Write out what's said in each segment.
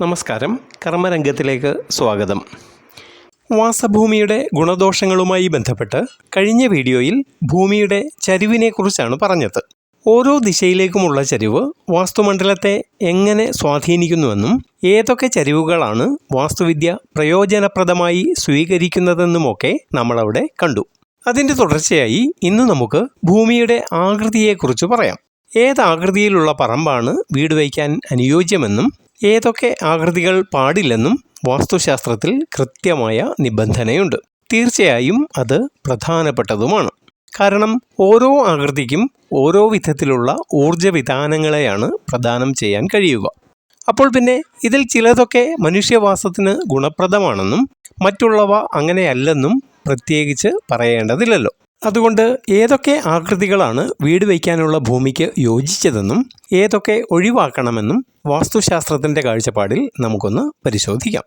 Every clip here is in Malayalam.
നമസ്കാരം. കർമ്മരംഗത്തിലേക്ക് സ്വാഗതം. വാസഭൂമിയുടെ ഗുണദോഷങ്ങളുമായി ബന്ധപ്പെട്ട് കഴിഞ്ഞ വീഡിയോയിൽ ഭൂമിയുടെ ചരിവിനെക്കുറിച്ചാണ് പറഞ്ഞത്. ഓരോ ദിശയിലേക്കുമുള്ള ചരിവ് വാസ്തുമണ്ഡലത്തെ എങ്ങനെ സ്വാധീനിക്കുന്നുവെന്നും ഏതൊക്കെ ചരിവുകളാണ് വാസ്തുവിദ്യ പ്രയോജനപ്രദമായി സ്വീകരിക്കുന്നതെന്നുമൊക്കെ നമ്മളവിടെ കണ്ടു. അതിന്റെ തുടർച്ചയായി ഇന്ന് നമുക്ക് ഭൂമിയുടെ ആകൃതിയെക്കുറിച്ച് പറയാം. ഏത് ആകൃതിയിലുള്ള പറമ്പാണ് വീട് വയ്ക്കാൻ അനുയോജ്യമെന്നും ഏതൊക്കെ ആകൃതികൾ പാടില്ലെന്നും വാസ്തുശാസ്ത്രത്തിൽ കൃത്യമായ നിബന്ധനയുണ്ട്. തീർച്ചയായും അത് പ്രധാനപ്പെട്ടതുമാണ്. കാരണം ഓരോ ആകൃതിക്കും ഓരോ വിധത്തിലുള്ള ഊർജ വിധാനങ്ങളെയാണ് പ്രദാനം ചെയ്യാൻ കഴിയുക. അപ്പോൾ പിന്നെ ഇതിൽ ചിലതൊക്കെ മനുഷ്യവാസത്തിന് ഗുണപ്രദമാണെന്നും മറ്റുള്ളവ അങ്ങനെയല്ലെന്നും പ്രത്യേകിച്ച് പറയേണ്ടതില്ലല്ലോ. അതുകൊണ്ട് ഏതൊക്കെ ആകൃതികളാണ് വീട് വയ്ക്കാനുള്ള ഭൂമിക്ക് യോജിച്ചതെന്നും ഏതൊക്കെ ഒഴിവാക്കണമെന്നും വാസ്തുശാസ്ത്രത്തിന്റെ കാഴ്ചപ്പാടിൽ നമുക്കൊന്ന് പരിശോധിക്കാം.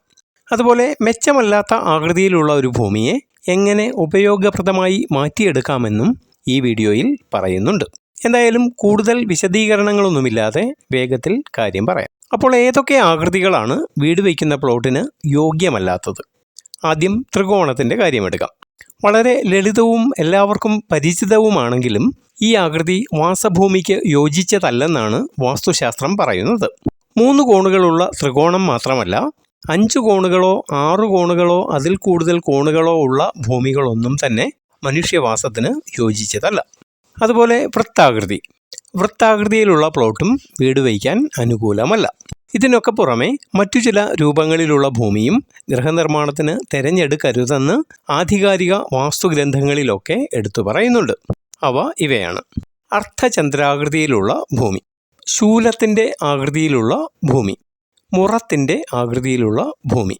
അതുപോലെ മെച്ചമല്ലാത്ത ആകൃതിയിലുള്ള ഒരു ഭൂമിയെ എങ്ങനെ ഉപയോഗപ്രദമായി മാറ്റിയെടുക്കാമെന്നും ഈ വീഡിയോയിൽ പറയുന്നുണ്ട്. എന്തായാലും കൂടുതൽ വിശദീകരണങ്ങളൊന്നുമില്ലാതെ വേഗത്തിൽ കാര്യം പറയാം. അപ്പോൾ ഏതൊക്കെ ആകൃതികളാണ് വീട് വയ്ക്കുന്ന പ്ലോട്ടിന് യോഗ്യമല്ലാത്തത്? ആദ്യം ത്രികോണത്തിന്റെ കാര്യമെടുക്കാം വളരെ ലളിതവും എല്ലാവർക്കും പരിചിതവുമാണെങ്കിലും ഈ ആകൃതി വാസഭൂമിക്ക് യോജിച്ചതല്ലെന്നാണ് വാസ്തുശാസ്ത്രം പറയുന്നത്. മൂന്ന് കോണുകളുള്ള ത്രികോണം മാത്രമല്ല അഞ്ച് കോണുകളോ ആറ് കോണുകളോ അതിൽ കൂടുതൽ കോണുകളോ ഉള്ള ഭൂമികളൊന്നും തന്നെ മനുഷ്യവാസത്തിന് യോജിച്ചതല്ല. അതുപോലെ വൃത്താകൃതി. വൃത്താകൃതിയിലുള്ള പ്ലോട്ടും വീട് വയ്ക്കാൻ അനുകൂലമല്ല. ഇതിനൊക്കെ പുറമെ മറ്റു ചില രൂപങ്ങളിലുള്ള ഭൂമിയും ഗൃഹനിർമ്മാണത്തിന് തിരഞ്ഞെടുക്കരുതെന്ന് ആധികാരിക വാസ്തുഗ്രന്ഥങ്ങളിലൊക്കെ എടുത്തു പറയുന്നുണ്ട്. അവ ഇവയാണ്. അർത്ഥചന്ദ്രാകൃതിയിലുള്ള ഭൂമി ശൂലത്തിന്റെ ആകൃതിയിലുള്ള ഭൂമി മുറത്തിന്റെ ആകൃതിയിലുള്ള ഭൂമി.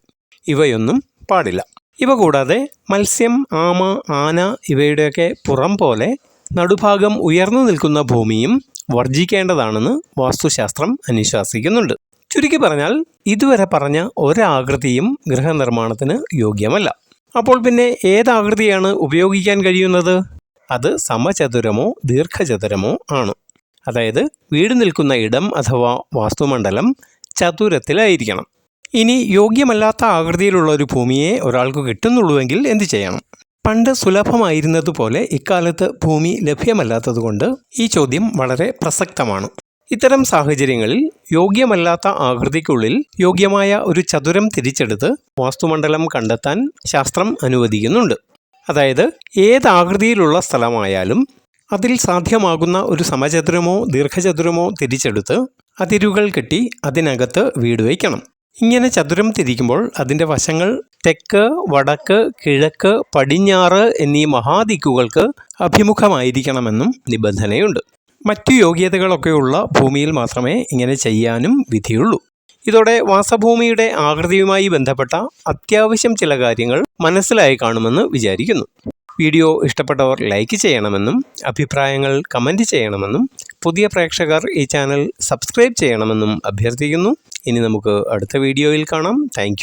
ഇവയൊന്നും പാടില്ല. ഇവ കൂടാതെ മത്സ്യം ആമ ആന ഇവയുടെയൊക്കെ പുറം പോലെ നടുഭാഗം ഉയർന്നു നിൽക്കുന്ന ഭൂമിയും വർജിക്കേണ്ടതാണെന്ന് വാസ്തുശാസ്ത്രം അനുശാസിക്കുന്നുണ്ട്. ചുരുക്കി പറഞ്ഞാൽ ഇതുവരെ പറഞ്ഞ ഒരാകൃതിയും ഗൃഹനിർമ്മാണത്തിന് യോഗ്യമല്ല. അപ്പോൾ പിന്നെ ഏതാകൃതിയാണ് ഉപയോഗിക്കാൻ കഴിയുന്നത്? അത് സമചതുരമോ ദീർഘചതുരമോ ആണ്. അതായത് വീട് നിൽക്കുന്ന ഇടം അഥവാ വാസ്തുമണ്ഡലം ചതുരത്തിലായിരിക്കണം. ഇനി യോഗ്യമല്ലാത്ത ആകൃതിയിലുള്ള ഒരു ഭൂമിയെ ഒരാൾക്ക് കിട്ടുന്നുള്ളൂവെങ്കിൽ എന്ത് ചെയ്യണം? പണ്ട് സുലഭമായിരുന്നതുപോലെ ഇക്കാലത്ത് ഭൂമി ലഭ്യമല്ലാത്തതുകൊണ്ട് ഈ ചോദ്യം വളരെ പ്രസക്തമാണ്. ഇത്തരം സാഹചര്യങ്ങളിൽ യോഗ്യമല്ലാത്ത ആകൃതിക്കുള്ളിൽ യോഗ്യമായ ഒരു ചതുരം തിരിച്ചെടുത്ത് വാസ്തുമണ്ഡലം കണ്ടെത്താൻ ശാസ്ത്രം അനുവദിക്കുന്നുണ്ട്. അതായത് ഏത് ആകൃതിയിലുള്ള സ്ഥലമായാലും അതിൽ സാധ്യമാകുന്ന ഒരു സമചതുരമോ ദീർഘചതുരമോ തിരിച്ചെടുത്ത് അതിരുകൾ കെട്ടി അതിനകത്ത് വീട് വയ്ക്കണം. ഇങ്ങനെ ചതുരം തിരിക്കുമ്പോൾ അതിന്റെ വശങ്ങൾ തെക്ക് വടക്ക് കിഴക്ക് പടിഞ്ഞാറ് എന്നീ മഹാദിക്കുകൾക്ക് അഭിമുഖമായിരിക്കണമെന്നും നിബന്ധനയുണ്ട്. മറ്റു യോഗ്യതകളൊക്കെയുള്ള ഭൂമിയിൽ മാത്രമേ ഇങ്ങനെ ചെയ്യാനും വിധിയുള്ളൂ. ഇതോടെ വാസഭൂമിയുടെ ആകൃതിയുമായി ബന്ധപ്പെട്ട അത്യാവശ്യം ചില കാര്യങ്ങൾ മനസ്സിലായി കാണുമെന്ന് വിചാരിക്കുന്നു. വീഡിയോ ഇഷ്ടപ്പെട്ടവർ ലൈക്ക് ചെയ്യണമെന്നും അഭിപ്രായങ്ങൾ കമന്റ് ചെയ്യണമെന്നും പുതിയ പ്രേക്ഷകർ ഈ ചാനൽ സബ്സ്ക്രൈബ് ചെയ്യണമെന്നും അഭ്യർത്ഥിക്കുന്നു. ഇനി നമുക്ക് അടുത്ത വീഡിയോയിൽ കാണാം. താങ്ക്